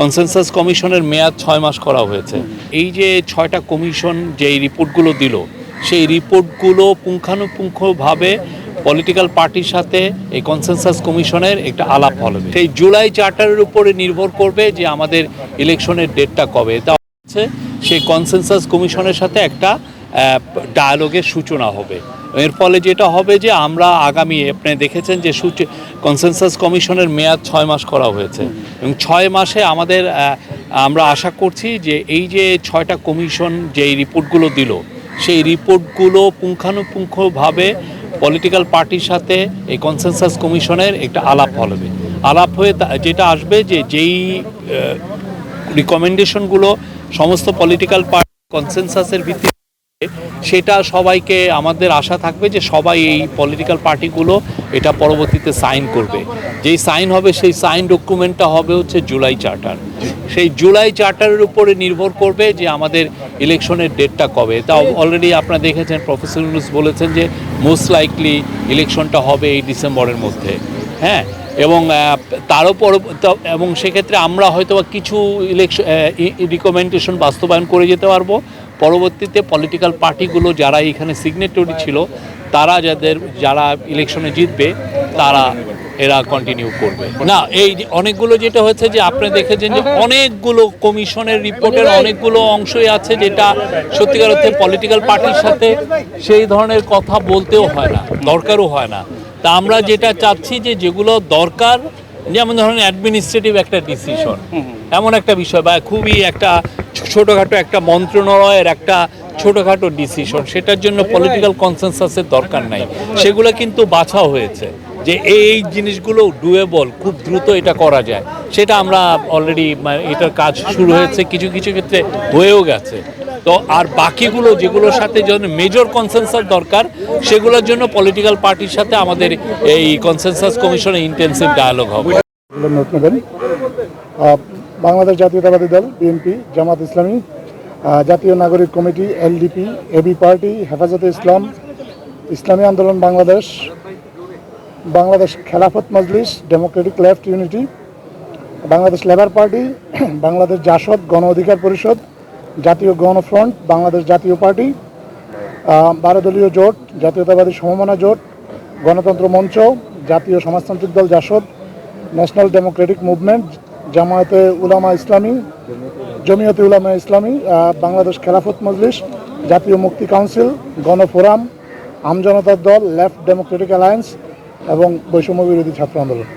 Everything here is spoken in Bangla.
কনসেনসাস কমিশনের মেয়াদ ছয় মাস করা হয়েছে। এই যে ছয়টা কমিশন যে রিপোর্টগুলো দিল, সেই রিপোর্টগুলো পুঙ্খানুপুঙ্খভাবে পলিটিক্যাল পার্টির সাথে এই কনসেনসাস কমিশনের একটা আলাপ হবে সেই জুলাই চার্টারের উপরে নির্ভর করবে যে আমাদের ইলেকশনের ডেটটা কবে। তা হচ্ছে সেই কনসেনসাস কমিশনের সাথে একটা ডায়ালগের সূচনা হবে। এর ফলে যেটা হবে যে আমরা আগামী, আপনি দেখেছেন যে সূচি কনসেনসাস কমিশনের মেয়াদ ছয় মাস করা হয়েছে। এবং ছয় মাসে আমাদের আমরা আশা করছি যে এই যে ছয়টা কমিশন যে এই রিপোর্টগুলো দিল, সেই রিপোর্টগুলো পুঙ্খানুপুঙ্খভাবে পলিটিক্যাল পার্টির সাথে এই কনসেনসাস কমিশনের একটা আলাপ হবে। আলাপ হয়ে যেটা আসবে যে যেই রিকমেন্ডেশনগুলো সমস্ত পলিটিক্যাল পার্টি কনসেনসাসের ভিত্তিতে সেটা সবাইকে, আমাদের আশা থাকবে যে সবাই এই পলিটিক্যাল পার্টিগুলো এটা পরবর্তীতে সাইন করবে। যেই সাইন হবে, সেই সাইন ডকুমেন্টটা হবে হচ্ছে জুলাই চার্টার সেই জুলাই চার্টারের উপরে নির্ভর করবে যে আমাদের ইলেকশনের ডেটটা কবে। তা অলরেডি আপনারা দেখেছেন প্রফেসর ইউনুস বলেছেন যে মোস্ট লাইকলি ইলেকশনটা হবে এই ডিসেম্বরের মধ্যে। হ্যাঁ? এবং তার উপর এবং সেক্ষেত্রে আমরা হয়তো কিছু ইলেকশন রিকমেন্ডেশন বাস্তবায়ন করে যেতে পারব। পরবর্তীতে পলিটিক্যাল পার্টিগুলো যারা এখানে সিগনেটরি ছিল, তারা যাদের, যারা ইলেকশনে জিতবে, তারা এরা কন্টিনিউ করবে। না, এই অনেকগুলো যেটা হচ্ছে যে আপনি দেখেছেন যে অনেকগুলো কমিশনের রিপোর্টের অনেকগুলো অংশই আছে যেটা সত্যিকার অর্থে পলিটিক্যাল পার্টির সাথে সেই ধরনের কথা বলতেও হয় না, দরকারও হয় না। তা আমরা যেটা চাচ্ছি যে যেগুলো দরকার যেমন ধরেন অ্যাডমিনিস্ট্রেটিভ একটা ডিসিশন এমন একটা বিষয় বা খুবই একটা ছোটোখাটো একটা মন্ত্রণালয়ের একটা ছোটোখাটো ডিসিশন সেটার জন্য পলিটিক্যাল কনসেনসাসের দরকার নাই। সেগুলো কিন্তু বাছা হয়েছে যে এই জিনিসগুলো ডুয়েবল খুব দ্রুত এটা করা যায়। সেটা আমরা অলরেডি এটার কাজ শুরু হয়েছে কিছু কিছু ক্ষেত্রে হয়েও গেছে। তো আর বাকিগুলো যেগুলোর সাথে জন্য মেজর কনসেনসাস দরকার, সেগুলোর জন্য পলিটিক্যাল পার্টির সাথে আমাদের এই কনসেনসাস কমিশনে ইন্টেন্সিভ ডায়ালগ হবে। বাংলাদেশ জাতীয়তাবাদী দল বিএনপি জামাত ইসলামী জাতীয় নাগরিক কমিটি এলডিপি এবি পার্টি হেফাজতে ইসলাম, ইসলামী আন্দোলন Bangladesh Bangladesh Khelafat Majlis democratic left unity Bangladesh labour party Bangladesh JASAD Gono Odhikar পরিষদ জাতীয় গণফ্রন্ট বাংলাদেশ জাতীয় পার্টি বারো দলীয় জোট, জাতীয়তাবাদী সমমনা জোট, গণতন্ত্র মঞ্চ, Jatiya Samajtantrik Dal JASAD, National Democratic Movement, Jamaate Ulama Islami, Jamiate Ulama ইসলামী বাংলাদেশ খেলাফত মজলিস, জাতীয় মুক্তি কাউন্সিল গণফোরাম আমজনতার দল, লেফট ডেমোক্রেটিক অ্যালায়েন্স এবং বৈষম্য বিরোধী ছাত্র আন্দোলন।